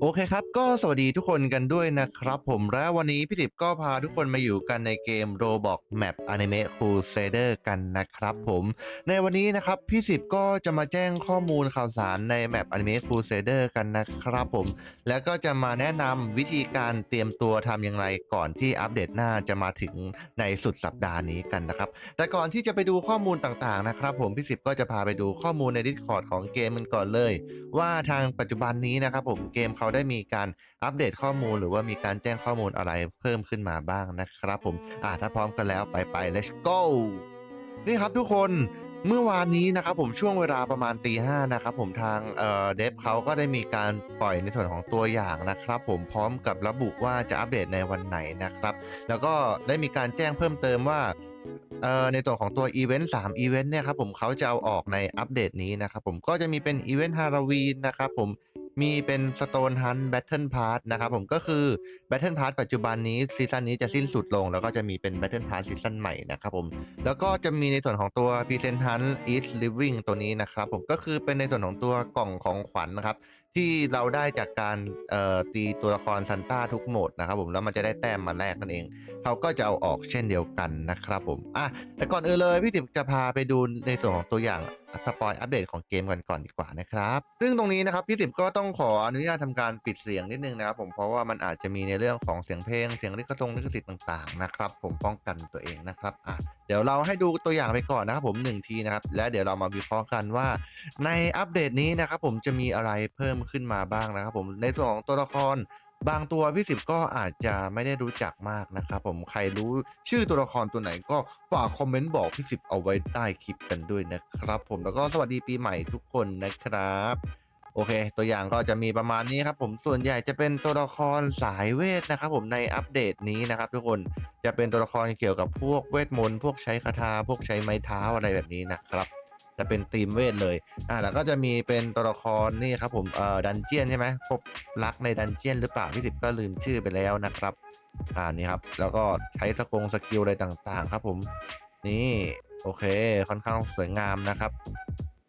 โอเคครับ ก็สวัสดีทุกคนกันด้วยนะครับผมและวันนี้พี่สิบก็พาทุกคนมาอยู่กันในเกม Roblox Map Anime Crusader กันนะครับผมในวันนี้นะครับพี่สิบก็จะมาแจ้งข้อมูลข่าวสารใน Map Anime Crusader กันนะครับผม แล้วก็จะมาแนะนำวิธีการเตรียมตัวทำอย่างไรก่อนที่อัปเดตหน้าจะมาถึงในสุดสัปดาห์นี้กันนะครับ แต่ก่อนที่จะไปดูข้อมูลต่างๆนะครับผมพี่สิบก็จะพาไปดูข้อมูลใน Discord ของเกมมันก่อนเลย ว่าทางปัจจุบันนี้นะครับผมเกมเขาได้มีการอัปเดตข้อมูล หรือว่ามีการแจ้งข้อมูลอะไรเพิ่มขึ้นมาบ้างนะครับ ผมอ่าถ้าพร้อมกันแล้วไปไป let's go นี่ครับทุกคนเมื่อวานนี้นะครับผมช่วงเวลาประมาณตีห้านะครับผมทางเอ่อเดฟเขาก็ได้มีการปล่อยในส่วนของตัวอย่างนะครับ ผมพร้อมกับระบุว่าจะอัปเดตในวันไหนนะครับ แล้วก็ได้มีการแจ้งเพิ่มเติมว่าเอ่อในตัวของตัวอีเวนต์3อีเวนต์เนี่ยครับผมเขาจะเอาออกในอัปเดตนี้นะครับผมก็จะมีเป็นอีเวนต์ฮาโลวีนนะครับผม มีเป็น Stone Hunt Battle Pass นะครับผมก็คือ Battle Pass ปัจจุบันนี้ซีซั่นนี้จะสิ้นสุดลง แล้วก็จะมีเป็น Battle Pass ซีซั่นใหม่นะครับผมแล้วก็จะมีในส่วนของตัว Present Hunt is Living ตัวนี้นะครับผมก็คือเป็นในส่วนของตัวกล่องของขวัญนะครับ ที่เราได้จากการตีตัวละครซันต้าทุกโหมดนะครับผมแล้วมันจะได้แต้มมาแลกนั่นเอง เขาก็จะเอาออกเช่นเดียวกันนะครับผมอะแต่ก่อนอื่นเลยพี่สิบจะพาไปดูในส่วนของตัวอย่างสปอยอัปเดตของเกมกันก่อนดีกว่านะครับ ซึ่งตรงนี้นะครับพี่สิบก็ต้องขออนุญาตทำการปิดเสียงนิดนึงนะครับผมเพราะว่ามันอาจจะมีในเรื่องของเสียงเพลงเสียงลิขสิทธิ์ต่าง ๆ นะครับ ผมป้องกันตัวเองนะครับอะ ดี๋ยวเราให้ดูตัวอย่างไปก่อนนะครับผมหนึ่งทีนะครับ และเดี๋ยวเรามาวิเคราะห์กันว่า ในอัปเดตนี้นะครับผมจะมีอะไรเพิ่มขึ้นมาบ้างนะครับผมในส่วนของตัวละครบางตัวพี่สิบก็อาจจะไม่ได้รู้จักมากนะครับผมใครรู้ชื่อตัวละครตัวไหนก็ฝากคอมเมนต์บอกพี่สิบเอาไว้ใต้คลิปกันด้วยนะครับผมแล้วก็สวัสดีปีใหม่ทุกคนนะครับ โอเค ตัวอย่างก็จะมีประมาณนี้ครับผมส่วนใหญ่จะเป็นตัวละครสายเวทนะครับผมในอัปเดตนี้นะครับ ทุกคนจะเป็นตัวละครเกี่ยวกับพวกเวทมนต์พวกใช้คาถาพวกใช้ไม้เท้าอะไรแบบนี้นะครับจะเป็นธีมเวทเลยอ่าแล้วก็จะมีเป็นตัวละครนี่ครับผมเอ่อดันเจียนใช่ไหมพบรักในดันเจียนหรือเปล่าพี่สิบก็ลืมชื่อไปแล้วนะครับอ่านี่ครับแล้วก็ใช้สกงสกิลอะไรต่างๆ ครับผมนี่โอเคค่อนข้างสวยงามนะครับ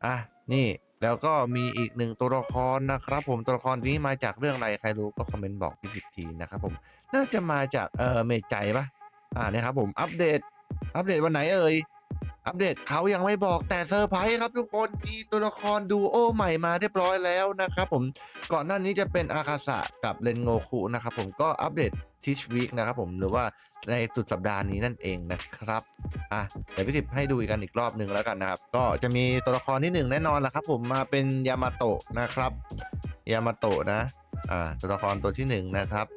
อะนี่ แล้วก็มีอีกหนึ่งตัวละครนะครับ ผมตัวละครนี้มาจากเรื่องอะไรใครรู้ก็คอมเมนต์บอกพี่สิบทีนะครับผมน่าจะมาจากเอ่อเมจใจปะอ่านี่ครับผมอัปเดตอัปเดตวันไหนเอ่ย อัปเดตเขายังไม่บอกแต่เซอร์ไพรส์ครับทุกคนมีตัวละครดูโอใหม่มาเรียบร้อยแล้วนะครับผมก่อนหน้านี้จะเป็นอาคาสะกับเรนโงคุนะครับผมก็อัปเดตทิชวีคนะครับผมหรือว่าในสุดสัปดาห์นี้นั่นเองนะครับอะเดี๋ยวพี่ทิพย์ให้ดูอีกันอีกรอบหนึ่งแล้วกันนะครับ ก็จะมีตัวละครที่หนึ่งแน่นอนละครับผมมาเป็นยามาโตะนะครับยามาโตะนะอ่าตัวละครตัวที่หนึ่งนะครับ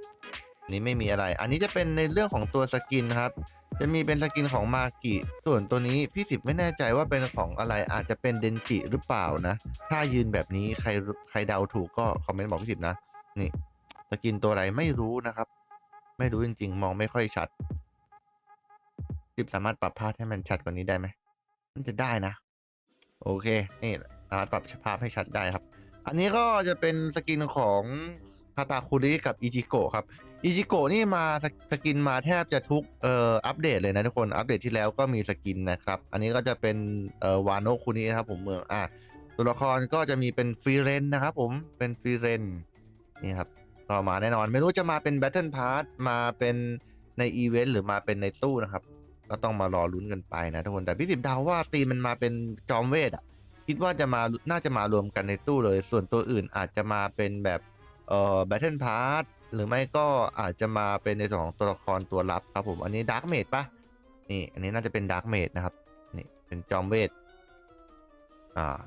นี่ไม่มีอะไร อันนี้จะเป็นในเรื่องของตัวสกินนะครับ จะมีเป็นสกินของมากิ ส่วนตัวนี้พี่สิบไม่แน่ใจว่าเป็นของอะไรอาจจะเป็นเดนจิหรือเปล่านะ ถ้ายืนแบบนี้ใครใครเดาถูกก็คอมเมนต์บอกพี่สิบนะ นี่สกินตัวอะไรไม่รู้นะครับ ไม่รู้จริงๆ มองไม่ค่อยชัดสิบสามารถปรับภาพให้มันชัดกว่านี้ได้ไหมมันจะได้นะ โอเค นี่สามารถปรับภาพให้ชัดได้ครับ อันนี้ก็จะเป็นสกินของคาตาคุริกับอิจิโกะครับ อิจิโกะนี่มาสสกินมาแทบจะทุกเอ่ออัปเดตเลยนะทุกคนอัปเดตที่แล้วก็มีสกินนะครับ อันนี้ก็จะเป็นเอ่อวานโนคุนี้นะครับผมเมืองอะตัวละครก็จะมีเป็นฟรีเรนนะครับผมเป็นฟรีเรนนี่ครับก็มาแน่นอนไม่รู้จะมาเป็นแบทเทิลพาร์ทมาเป็นในอีเวนต์หรือมาเป็นในตู้นะครับ ก็ต้องมารอลุ้นกันไปนะทุกคนแต่พี่สิบดาวว่าตีมันมาเป็นจอมเวทอะคิดว่าจะมาน่าจะมารวมกันในตู้เลย ส่วนตัวอื่นอาจจะมาเป็นแบบเอ่อแบทเทิลพาร์ท หรือไม่ก็อาจจะมาเป็นในส่วนของตัวละครตัวลับครับผมอันนี้ดาร์กเมดปะนี่อันนี้น่าจะเป็นดาร์กเมดนะครับนี่เป็นจอมเวทอ่า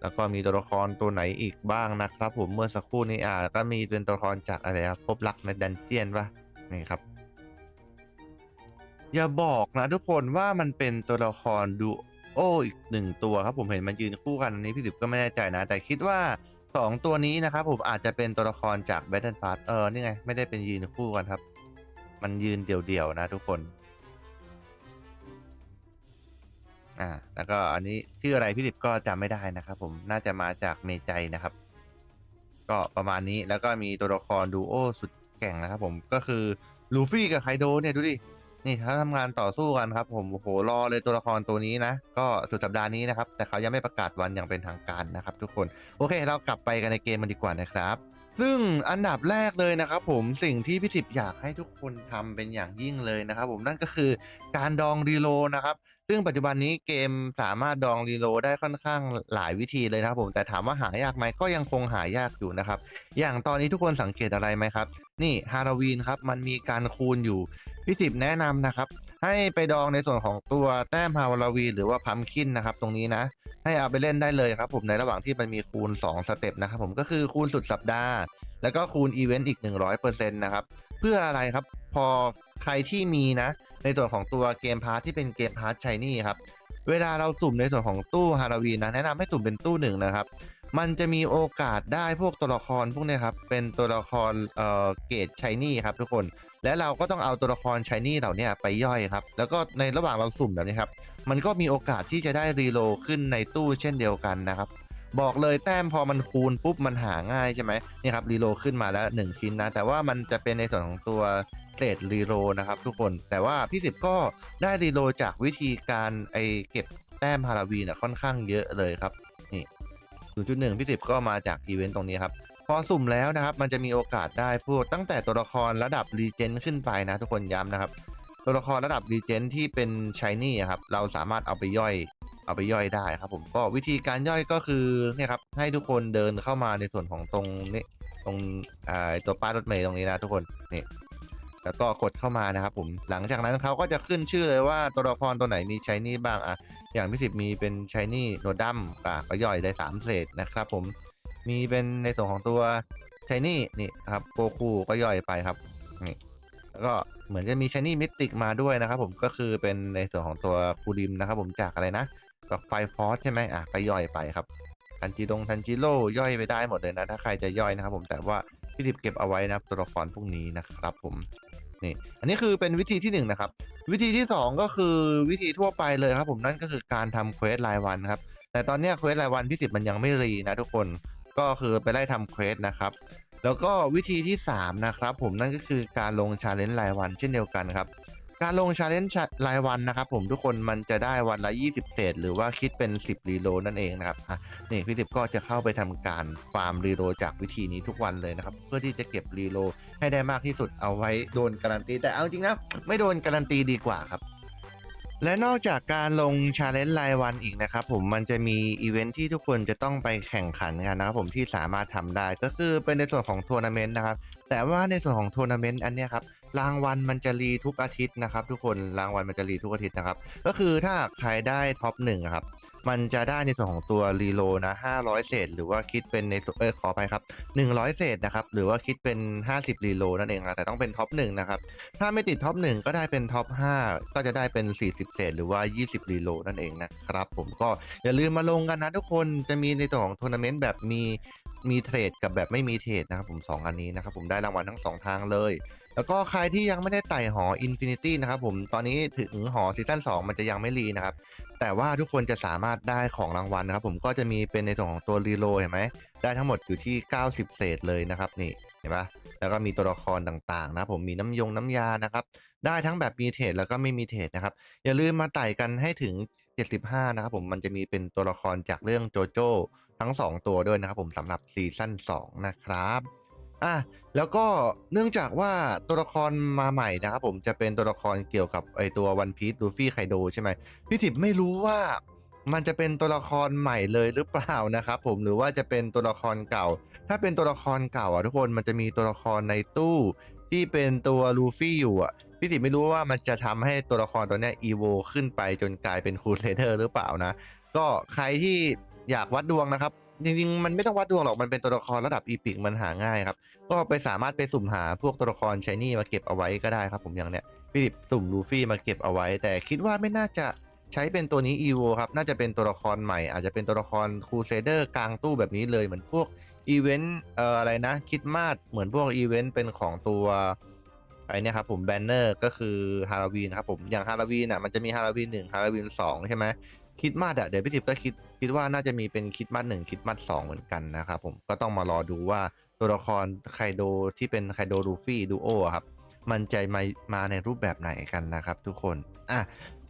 แล้วก็มีตัวละครตัวไหนอีกบ้างนะครับ ผมเมื่อสักครู่นี้อ่า ก็มีเป็นตัวละครจากอะไรครับพบรักในดันเจียนปะนี่ครับ อย่าบอกนะทุกคนว่ามันเป็นตัวละครดูโออีกหนึ่งตัวครับผมเห็นมันยืนคู่กันอันนี้พี่สิบก็ไม่แน่ใจนะ แต่คิดว่า สองตัวนี้นะครับผมอาจจะเป็นตัวละครจาก Battle Pass เออนี่ไง ไม่ได้เป็นยืนคู่กันครับ มันยืนเดี่ยวๆนะทุกคน อ่า แล้วก็อันนี้ชื่ออะไรพี่สิบก็จำไม่ได้นะครับผมน่าจะมาจากเมใจนะครับ ก็ประมาณนี้แล้วก็มีตัวละครดูโอสุดแก่งนะครับผมก็คือลูฟี่กับไคโดเนี่ยดูดิ นี่เขาทำงานต่อสู้กันครับ ผมโอ้โหรอเลยตัวละครตัวนี้นะ ก็สุดสัปดาห์นี้นะครับ แต่เขายังไม่ประกาศวันอย่างเป็นทางการนะครับ ทุกคน โอเค เรากลับไปกันในเกมมันดีกว่านะครับ ซึ่งอันดับแรกเลยนะครับผมสิ่งที่พี่สิบอยากให้ทุกคนทำเป็นอย่างยิ่งเลยนะครับผมนั่นก็คือการดองรีโลนะครับ ซึ่งปัจจุบันนี้เกมสามารถดองรีโลได้ค่อนข้างหลายวิธีเลยนะครับผมแต่ถามว่าหายากไหมก็ยังคงหายากอยู่นะครับ อย่างตอนนี้ทุกคนสังเกตอะไรไหมครับ นี่ฮาโลวีนครับมันมีการคูณอยู่พี่สิบแนะนำนะครับ ให้ไปดองในส่วนของตัวแต้มฮาโลวีหรือว่าพัมคินนะครับตรงนี้นะ ให้เอาไปเล่นได้เลยครับผมในระหว่างที่มันมีคูณ 2 สเต็ปนะครับผมก็คือคูณสุดสัปดาห์ แล้วก็คูณอีเวนต์อีก 100%นะครับเพื่ออะไรครับพอใครที่มีนะ ในส่วนของตัวเกมพาร์ทที่เป็นเกมพาร์ทชายนี่ครับเวลาเราสุ่มในส่วนของตู้ฮาโลวีนนะแนะนำให้สุ่มเป็นตู้หนึ่งนะครับ มันจะมีโอกาสได้พวกตัวละครพวกนี้ครับ เป็นตัวละครเอ่อเกรดชายนี่ครับทุกคน และเราก็ต้องเอาตัวละครชายนี่เหล่านี้ไปย่อยครับ แล้วก็ในระหว่างเราสุ่มแบบนี้ครับ มันก็มีโอกาสที่จะได้รีโลขึ้นในตู้เช่นเดียวกันนะครับ บอกเลยแต้มพอมันคูณปุ๊บมันหาง่ายใช่ไหมนี่ครับรีโลขึ้นมาแล้ว 1 ชิ้นนะ แต่ว่ามันจะเป็นในส่วนของตัวเกรดรีโลนะครับทุกคน แต่ว่าพี่สิบก็ได้รีโลจากวิธีการไอเก็บแต้มฮาราวีนะค่อนข้างเยอะเลยครับนี่ 0.1พี่สิบก็มาจากอีเวนต์ตรงนี้ครับ พอสุ่มแล้วนะครับ มันจะมีโอกาสได้พวกตั้งแต่ตัวละครระดับรีเจนขึ้นไปนะ ทุกคนย้ำนะครับ ตัวละครระดับรีเจนที่เป็นชายนี่ครับ เราสามารถเอาไปย่อย เอาไปย่อยได้ครับ ผมก็วิธีการย่อยก็คือเนี่ยครับให้ทุกคนเดินเข้ามาในส่วนของตรงนี้ตรงตัวป้ายรถเมล์ตรงนี้นะทุกคนนี่ แล้วก็กดเข้ามานะครับผมหลังจากนั้นเขาก็จะขึ้นชื่อเลยว่าตัวละครตัวไหนมีชายนี่บ้างอะอย่างพี่สิบมีเป็นชายนี่โนดัมอะก็ย่อยได้สามเศษนะครับผมมีเป็นในส่วนของตัวชายนี่นี่ครับโกคูก็ย่อยไปครับนี่แล้วก็เหมือนจะมีช h นี่มิติกมาด้วยนะครับผมก็คือเป็นในส่วนของตัวคูดิมนะครับผมจากอะไรนะจากไฟฟอสใช่ไหมอะก็ย่อยไปครับทันจิดงทันจิโร่ย่อยไปได้หมดเลยนะ ถ้าใครจะย่อยนะครับผมแต่ว่าพี่ดิบเก็บเอาไว้นะครับตัวละครพวกนี้นะครับผม นี่อันนี้คือเป็นวิธีที่หนึ่งนะครับวิธีที่สองก็คือวิธีทั่วไปเลยครับผมนั่นก็คือการทำเควสรายวันครับแต่ตอนนี้เควสรายวันพี่สิบมันยังไม่รีนะทุกคนก็คือไปไล่ทำเควสนะครับแล้วก็วิธีที่ 3 นะครับผมนั่นก็คือการลงชาเลนจ์รายวันเช่นเดียวกันครับ การลงชาเลนจ์รายวันนะครับผมทุกคนมันจะได้วันละ 20 เศษ หรือว่าคิดเป็น 10 รีโลนั่นเองนะครับอะนี่พี่สิบก็จะเข้าไปทำการฟาร์มรีโลจากวิธีนี้ทุกวันเลยนะครับ เพื่อที่จะเก็บรีโลให้ได้มากที่สุดเอาไว้โดนการันตี แต่เอาจริงนะไม่โดนการันตีดีกว่าครับและนอกจากการลงชาเลนจ์รายวันอีกนะครับผมมันจะมีอีเวนท์ที่ทุกคนจะต้องไปแข่งขันกันนะครับผมที่สามารถทำได้ก็คือเป็นในส่วนของทัวร์นาเมนต์นะครับแต่ว่าในส่วนของทัวร์นาเมนต์อันนี้ครับ รางวัลมันจะรีทุกอาทิตย์นะครับทุกคนรางวัลมันจะรีทุกอาทิตย์นะครับ ก็คือถ้าใครได้ท็อปหนึ่งครับมันจะได้ในส่วนของตัวรีโลนะ 500 เศษ หรือว่าคิดเป็นในเออขอไปครับ 100 เศษนะครับ หรือว่าคิดเป็น 50 รีโลนั่นเองนะแต่ต้องเป็นท็อปหนึ่งนะครับ ถ้าไม่ติดท็อปหนึ่งก็ได้เป็นท็อป5ก็จะได้เป็น 40 เศษ หรือว่า 20 รีโลนั่นเองนะครับ ผมก็อย่าลืมมาลงกันนะทุกคนจะมีในตัวนของทัวร์นาเมนต์แบบมีมีเทรดกับแบบไม่มีเทรดนะครับผมสองอันนี้นะครับผมได้รางวัลทั้งสองทางเลย แล้วก็ใครที่ยังไม่ได้ไต่หอ Infinity นะครับผมตอนนี้ถึงหอซีซั่น2มันจะยังไม่รีนะครับ แต่ว่าทุกคนจะสามารถได้ของรางวัลนะครับผมก็จะมีเป็นในส่วนของตัวรีโลเห็นไหมได้ทั้งหมดอยู่ที่ 90 เศษเลยนะครับนี่เห็นปะแล้วก็มีตัวละครต่างๆ นะผมมีน้ำยงน้ำยานะครับได้ทั้งแบบมีเทรดแล้วก็ไม่มีเทรดนะครับ อย่าลืมมาไต่กันให้ถึง 75 นะครับผมมันจะมีเป็นตัวละครจากเรื่องโจโจ้ทั้ง 2 ตัวด้วยนะครับผมสำหรับซีซั่น2นะครับ อะแล้วก็เนื่องจากว่าตัวละครมาใหม่นะครับผมจะเป็นตัวละครเกี่ยวกับไอตัววันพีซลูฟี่ไคโดใช่ไหมพี่ถิบไม่รู้ว่ามันจะเป็นตัวละครใหม่เลยหรือเปล่านะครับผมหรือว่าจะเป็นตัวละครเก่า ถ้าเป็นตัวละครเก่าอะทุกคนมันจะมีตัวละครในตู้ที่เป็นตัวลูฟี่อยู่อะพี่ถิบไม่รู้ว่ามันจะทำให้ตัวละครตัวเนี้ยอีโวขึ้นไปจนกลายเป็นคูเซเดอร์หรือเปล่านะ ก็ใครที่อยากวัดดวงนะครับ จริงๆ มันไม่ต้องวัดดวงหรอก มันเป็นตัวละครระดับอีพิกมันหาง่ายครับ ก็ไปสามารถไปสุ่มหาพวกตัวละครชายนี่มาเก็บเอาไว้ก็ได้ครับผมอย่างเนี้ยพี่ดิบสุ่มลูฟี่มาเก็บเอาไว้ แต่คิดว่าไม่น่าจะใช้เป็นตัวนี้อีโวครับ น่าจะเป็นตัวละครใหม่ อาจจะเป็นตัวละครคูเซเดอร์กลางตู้แบบนี้เลยเหมือนพวกอีเวนต์เอ่ออะไรนะคิดมาดเหมือนพวกอีเวนต์เป็นของตัวไอเนี่ยครับผมแบนเนอร์ก็คือฮาโลวีนครับผมอย่างฮาโลวีนอะมันจะมีฮาโลวีนหนึ่งฮาโลวีนสองใช่ไหม คิดมาดอะเดี๋ยวพี่สิบก็คิดคิดว่าน่าจะมีเป็นคิดมัดหนึ่งคิดมัดสองเหมือนกันนะครับผมก็ต้องมารอดูว่าตัวละครไคโดที่เป็นไคโดลูฟี่ดูโอครับ มันจะมามาในรูปแบบไหนกันนะครับทุกคนอะ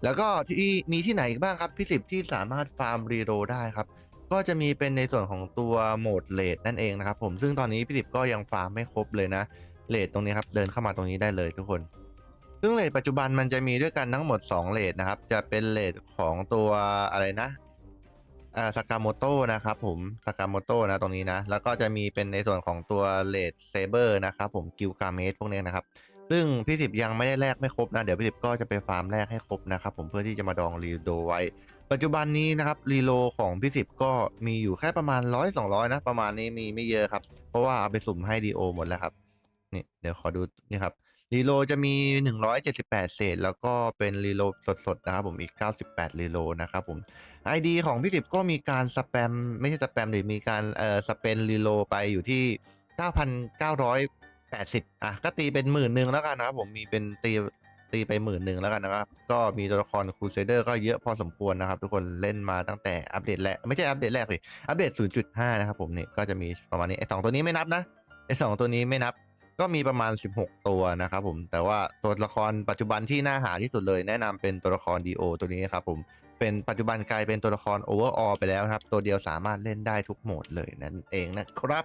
แล้วก็ที่มีที่ไหนอีกบ้างครับพี่สิบที่สามารถฟาร์มรีโรได้ครับก็จะมีเป็นในส่วนของตัวโหมดเลดนั่นเองนะครับผมซึ่งตอนนี้พี่สิบก็ยังฟาร์มไม่ครบเลยนะเลดตรงนี้ครับเดินเข้ามาตรงนี้ได้เลยทุกคน ซึ่งเลทปัจจุบันมันจะมีด้วยกันทั้งหมด 2เลทนะครับ จะเป็นเลทของตัวอะไรนะอ่าสากาโมโตนะครับผมสากาโมโตนะตรงนี้นะ แล้วก็จะมีเป็นในส่วนของตัวเลทเซเบอร์นะครับผมกิลกาเมสพวกนี้นะครับ ซึ่งพี่สิบยังไม่ได้แลกไม่ครบนะ เดี๋ยวพี่สิบก็จะไปฟาร์มแลกให้ครบนะครับผมเพื่อที่จะมาดองรีโดไว้ ปัจจุบันนี้นะครับรีโลของพี่สิบก็มีอยู่แค่ประมาณร้อยสองร้อยนะ ประมาณนี้มีไม่เยอะครับ เพราะว่าเอาไปสุ่มให้ดีโอหมดแล้วครับ นี่เดี๋ยวขอดูนี่ครับ รีโลจะมี 178 เศษ แล้วก็เป็นรีโลสดๆนะครับผมอีก 98 รีโลนะครับผม ID ของพี่สิบก็มีการสแปม ไม่ใช่สแปมหรือมีการเอ่อสเปนรีโลไปอยู่ที่ 9,980 อะ ก็ตีเป็นหมื่นหนึ่งแล้วกันนะครับผมมีเป็นตีตีไปหมื่นหนึ่งแล้วกันนะครับ ก็มีตัวละครครูเซเดอร์ก็เยอะพอสมควรนะครับ ทุกคนเล่นมาตั้งแต่อัปเดตแรกไม่ใช่อัปเดตแรกสิอัปเดต 0.5 นะครับผมนี่ก็จะมีประมาณนี้ไอสองตัวนี้ไม่นับนะไอสองตัวนี้ไม่นับ ก็มีประมาณ 16 ตัวนะครับผมแต่ว่าตัวละครปัจจุบันที่น่าหาที่สุดเลย แนะนำเป็นตัวละครดีโอตัวนี้ครับผมเป็นปัจจุบันกลายเป็นตัวละครโอเวอร์ออไปแล้วครับ ตัวเดียวสามารถเล่นได้ทุกโหมดเลยนั่นเองนะครับ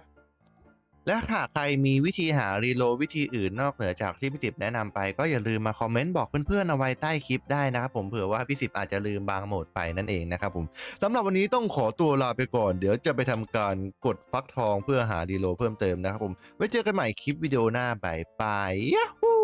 และหากใครมีวิธีหารีโลวิธีอื่นนอกเหนือจากที่พี่สิบแนะนำไปก็อย่าลืมมาคอมเมนต์บอกเพื่อนๆเอาไว้ใต้คลิปได้นะครับผมเผื่อว่าพี่สิบอาจจะลืมบางโหมดไปนั่นเองนะครับผมสำหรับวันนี้ต้องขอตัวลาไปก่อน เดี๋ยวจะไปทำการกดฟักทองเพื่อหารีโลเพิ่มเติมนะครับผมไว้เจอกันใหม่คลิปวิดีโอหน้าบายบายยาฮู